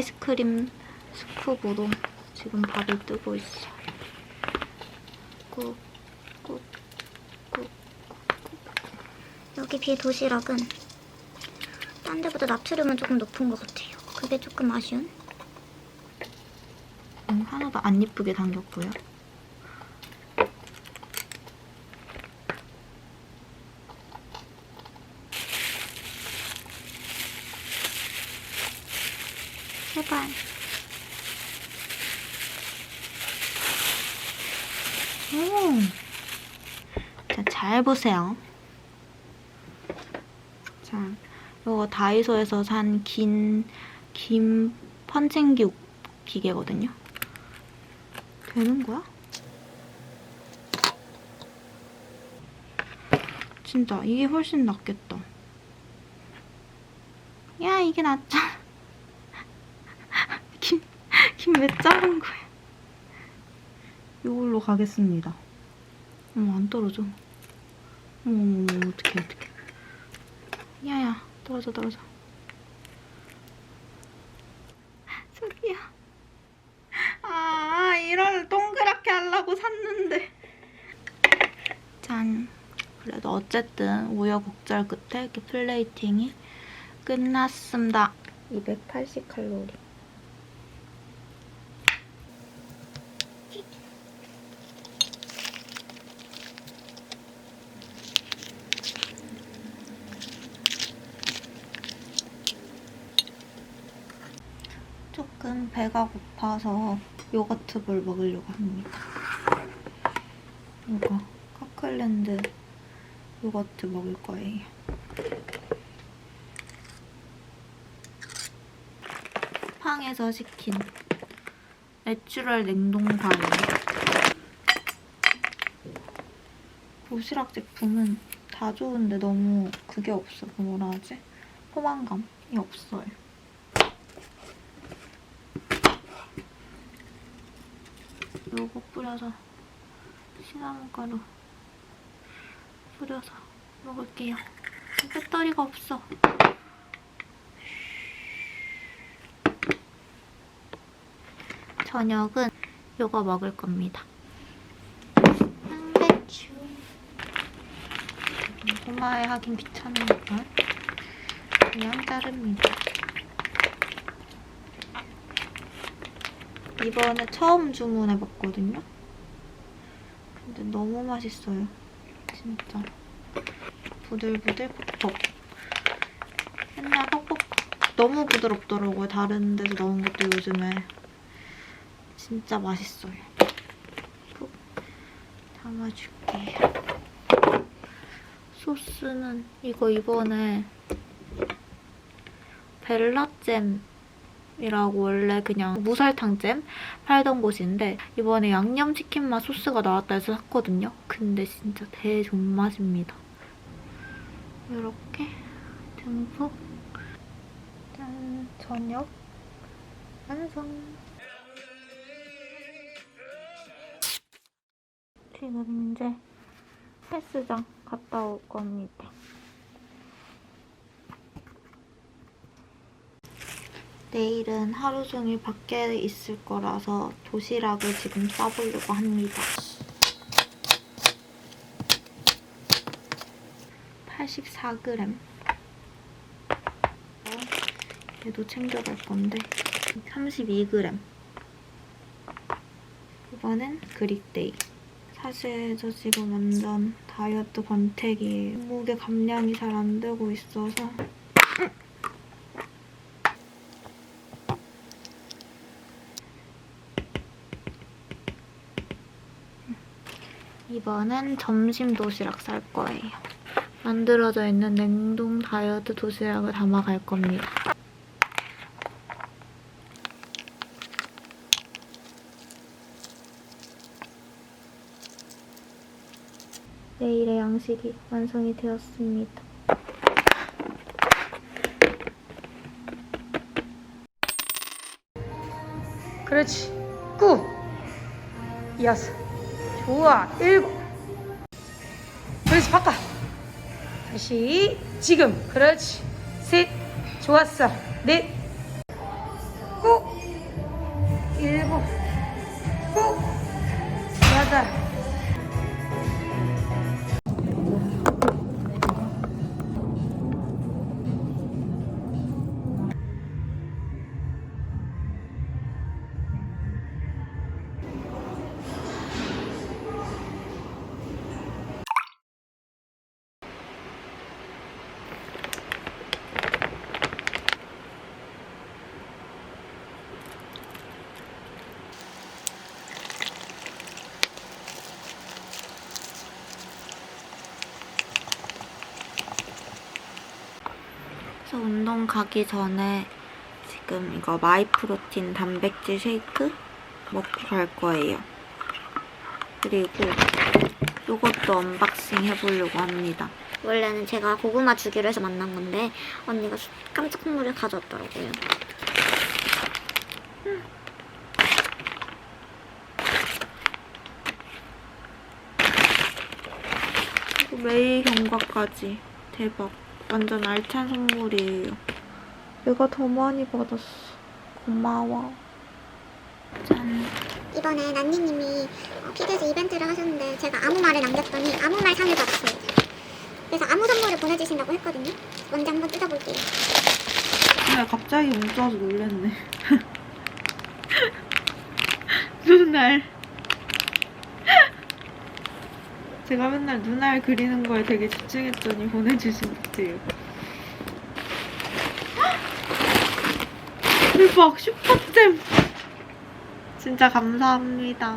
아이스크림 스쿱으로 지금 밥을 뜨고 있어요. 꾹, 꾹, 꾹, 여기 비해 도시락은 딴 데보다 나트륨은 조금 높은 것 같아요. 그게 조금 아쉬운? 음, 하나도 안 예쁘게 담겼고요. 제발. 오. 보세요. 자, 이거 다이소에서 산 긴, 긴 펀칭기 기계거든요. 되는 거야? 진짜 이게 훨씬 낫겠다. 야, 이게 낫잖아. 김, 김왜 자른 거야? 이걸로 가겠습니다. 어머, 안 떨어져. 어머, 어머, 어떡해, 어떡해. 야야, 떨어져, 떨어져. 저기요. 아, 이런 동그랗게 하려고 샀는데. 짠. 그래도 어쨌든 우여곡절 끝에 이렇게 플레이팅이 끝났습니다. 280 칼로리. 조금 배가 고파서 요거트볼 먹으려고 합니다. 이거 카클랜드 요거트 먹을 거예요. 팡에서 시킨 내추럴 냉동 과일. 도시락 제품은 다 좋은데 너무 그게 없어. 그 뭐라 하지? 포만감이 없어요. 요거 뿌려서 시나몬 가루 뿌려서 먹을게요. 배터리가 없어. 저녁은 요거 먹을 겁니다. 양배추. 고마에 하긴 귀찮으니까 그냥 자릅니다. 이번에 처음 주문해봤거든요. 근데 너무 맛있어요. 진짜. 부들부들 퍽퍽. 맨날 퍽퍽 너무 부드럽더라고요. 다른 데서 넣은 것도 요즘에. 진짜 맛있어요. 푹 담아줄게요. 소스는 이거 이번에 벨라잼 이라고 원래 그냥 무설탕잼 팔던 곳인데 이번에 양념치킨 맛 소스가 나왔다 해서 샀거든요. 근데 진짜 대존맛입니다. 이렇게 듬뿍 짠 저녁 완성 지금 이제 헬스장 갔다 올 겁니다. 내일은 하루 종일 밖에 있을 거라서 도시락을 지금 싸보려고 합니다. 84g. 얘도 챙겨갈 건데 32g. 이번엔 그릭데이. 사실 저 지금 완전 다이어트 권태기예요. 몸무게 감량이 잘 안 되고 있어서 이번엔 점심 도시락 쌀 거예요. 만들어져 있는 냉동 다이어트 도시락을 담아갈 겁니다. 내일의 양식이 완성이 되었습니다. 그렇지. 구. 이어서. 좋아. 일곱. 그렇지. 바꿔. 다시. 지금. 그렇지. 셋. 좋았어. 넷. 그래서 운동 가기 전에 지금 이거 마이프로틴 단백질 쉐이크 먹고 갈 거예요. 그리고 이것도 언박싱 해보려고 합니다. 원래는 제가 고구마 주기로 해서 만난 건데 언니가 깜짝 선물을 가져왔더라고요. 그리고 매일 경과까지 대박. 완전 알찬 선물이에요. 내가 더 많이 받았어. 고마워. 짠. 이번에 난니님이 어, 피드에서 이벤트를 하셨는데 제가 아무 말을 남겼더니 아무 말 상을 받았어요. 그래서 아무 선물을 보내주신다고 했거든요. 먼저 한번 뜯어볼게요. 그냥 갑자기 문자 와서 놀랬네. 눈알. 제가 맨날 눈알 그리는 거에 되게 집중했더니 보내주신 것이에요. 대박 슈퍼잼. 진짜 감사합니다.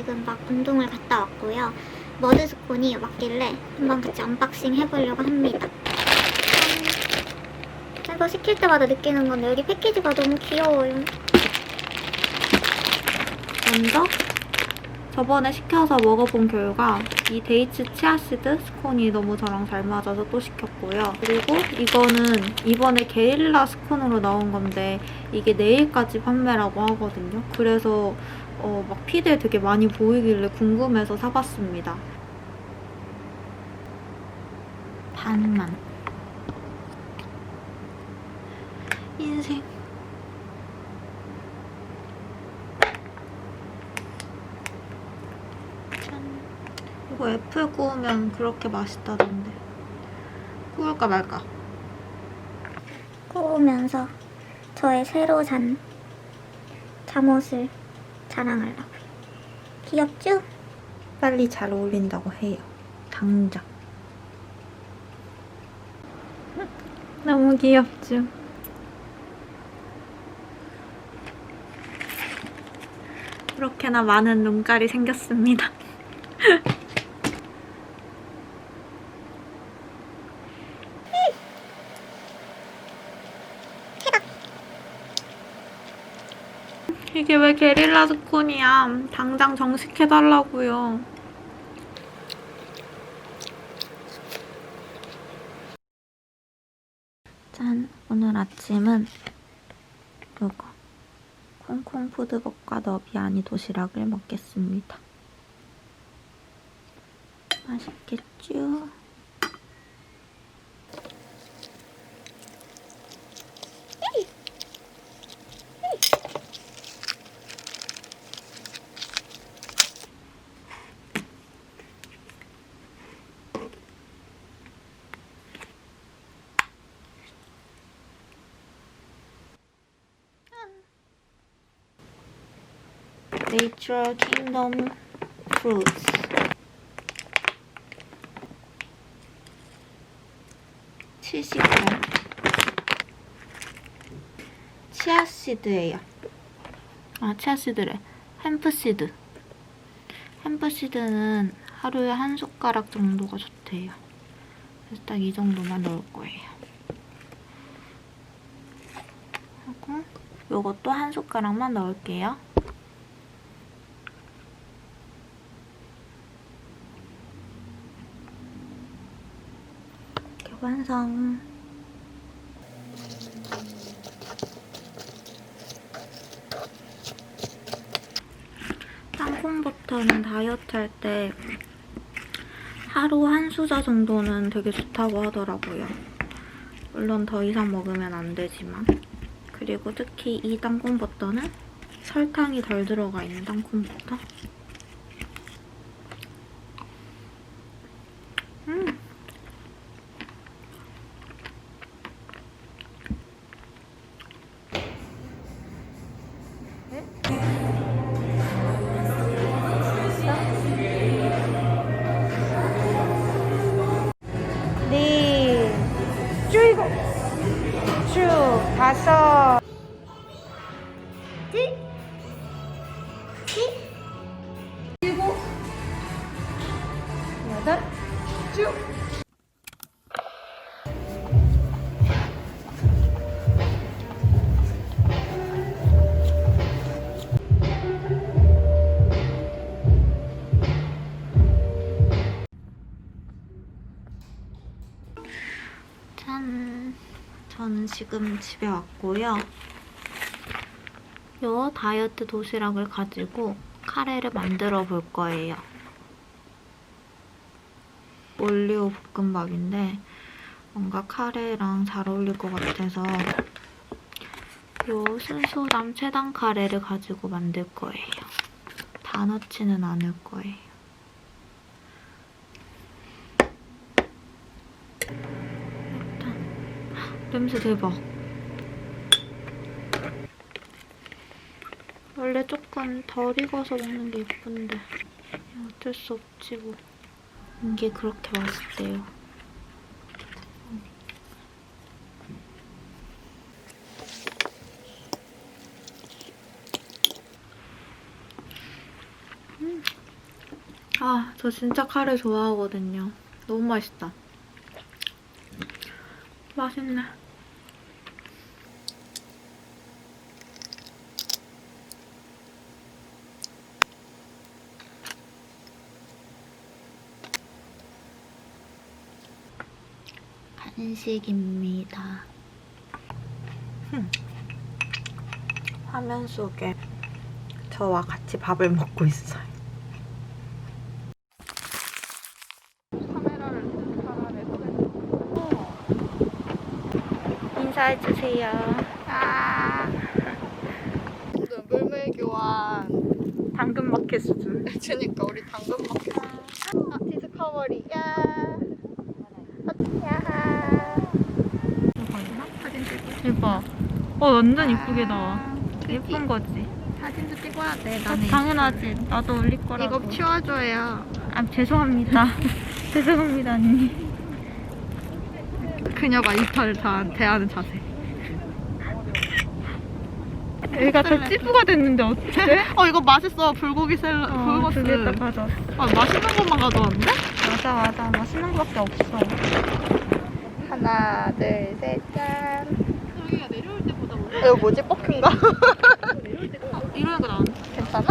지금 막 운동을 갔다 왔고요. 머드스콘이 왔길래 한번 같이 언박싱 해보려고 합니다. 짠. 이거 시킬 때마다 느끼는 건데 여기 패키지가 너무 귀여워요. 먼저 저번에 시켜서 먹어본 결과 이 데이츠 치아시드 스콘이 너무 저랑 잘 맞아서 또 시켰고요. 그리고 이거는 이번에 게릴라 스콘으로 나온 건데 이게 내일까지 판매라고 하거든요. 그래서 어, 막 피드에 되게 많이 보이길래 궁금해서 사봤습니다. 반만. 인생. 짠. 이거 애플 구우면 그렇게 맛있다던데. 구울까 말까? 구우면서 저의 새로 산 잠옷을 자랑하려고요. 귀엽죠? 빨리 잘 어울린다고 해요. 당장. 너무 귀엽죠? 그렇게나 많은 눈깔이 생겼습니다. 이게 왜 게릴라 스콘이야? 당장 정식해달라고요. 짠! 오늘 아침은 이거 콩콩 푸드벅과 너비 아니 도시락을 먹겠습니다. 맛있겠죠? Nature Kingdom Fruits. (70g) 치아씨드예요. 아 치아씨드래. 햄프씨드. 햄프씨드는 하루에 한 숟가락 정도가 좋대요. 그래서 딱 이 정도만 넣을 거예요. 하고 요것도 한 숟가락만 넣을게요. 이렇게 완성. 땅콩버터는 다이어트 할 때 하루 한 수저 정도는 되게 좋다고 하더라고요. 물론 더 이상 먹으면 안 되지만. 그리고 특히 이 땅콩버터는 설탕이 덜 들어가 있는 땅콩버터. 고추, 다섯 지금 집에 왔고요. 요 다이어트 도시락을 가지고 카레를 만들어 볼 거예요. 올리오 볶음밥인데 뭔가 카레랑 잘 어울릴 것 같아서 요 순수담 체당 카레를 가지고 만들 거예요. 다 넣지는 않을 거예요. 냄새 대박. 원래 조금 덜 익어서 먹는 게 예쁜데 어쩔 수 없지 뭐. 이게 그렇게 맛있대요. 음. 아, 저 진짜 카레 좋아하거든요. 너무 맛있다. 맛있네. 간식입니다. 흠. 화면 속에 저와 같이 밥을 먹고 있어요. 인사해주세요. 아, 물물 교환. 당근마켓 수준. 그니까 우리 당근 먹겠어. 아, 디스커버리. 야. 야. 사진 찍고. 대박. 어, 완전 이쁘게 나와. 예쁜 거지. 사진도 찍어야 돼. 어, 나는 당연하지. 나도 올릴 거라고. 이거 치워줘야. 아, 죄송합니다. 죄송합니다, 언니. 그녀가 다 대하는 자세. 얘가 다 찌부가 됐는데 어떡해? 어 이거 맛있어. 불고기 샐러. 어. 두개 다 가져왔어. 아, 맛있는 것만 가져왔는데? 맞아, 맞아. 맛있는 거밖에 없어. 하나, 둘, 셋, 짠. 여기가 내려올 때보다 이거 뭐지? 뻑큐인가? 이러니까 나왔네. 괜찮아?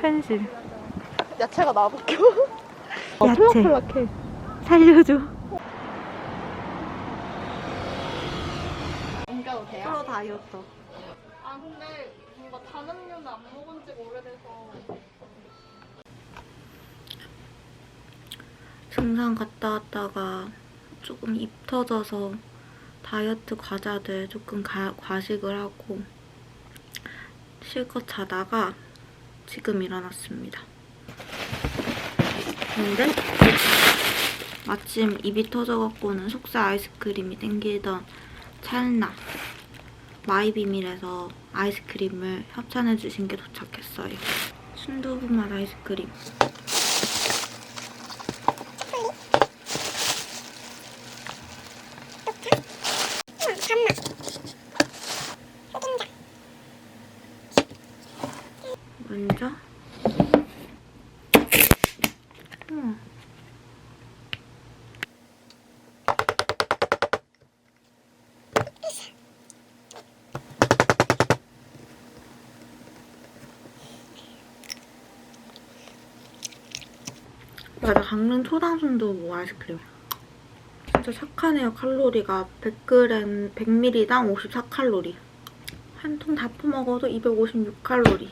현실. 야채가 나복혀. 야채. 폴락폴락해. 살려줘. 옮겨도 돼요? 프로 다이어트. 아 근데 뭔가 단 음료는 안 먹은 지가 오래돼서 등산 갔다 왔다가 조금 입 터져서 다이어트 과자들 조금 가- 과식을 하고 실컷 자다가 지금 일어났습니다. 근데 마침 입이 터져갖고는 속세 아이스크림이 땡기던 찰나 마이비밀에서 아이스크림을 협찬해주신 게 도착했어요. 순두부 맛 아이스크림. 먼저 음. 맞아 강릉 초당순도 뭐 아이스크림 진짜 착하네요 칼로리가 100g 100ml당 54칼로리 한 통 다 퍼먹어도 256칼로리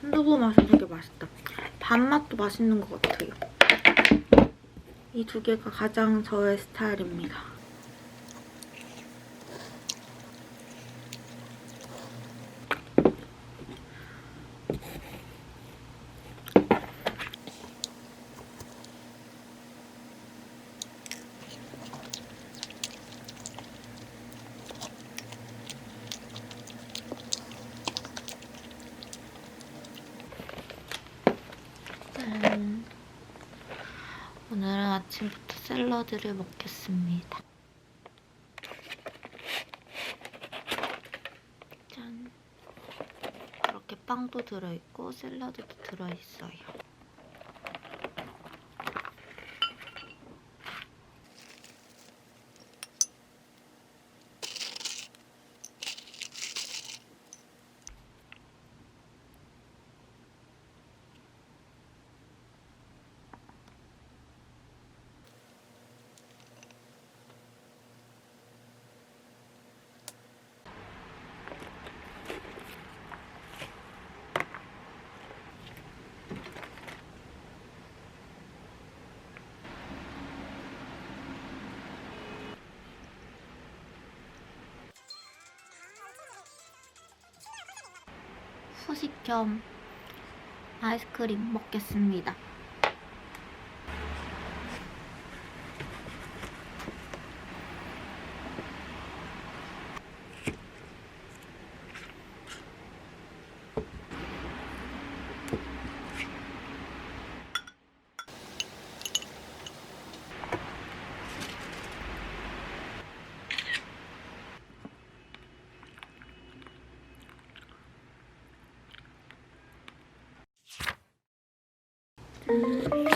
순두부 맛은 되게 맛있다. 밥맛도 맛있는 것 같아요. 이 두 개가 가장 저의 스타일입니다. 샐러드를 먹겠습니다. 짠. 이렇게 빵도 들어있고 샐러드도 들어있어요. 후식 겸 아이스크림 먹겠습니다. Thank you.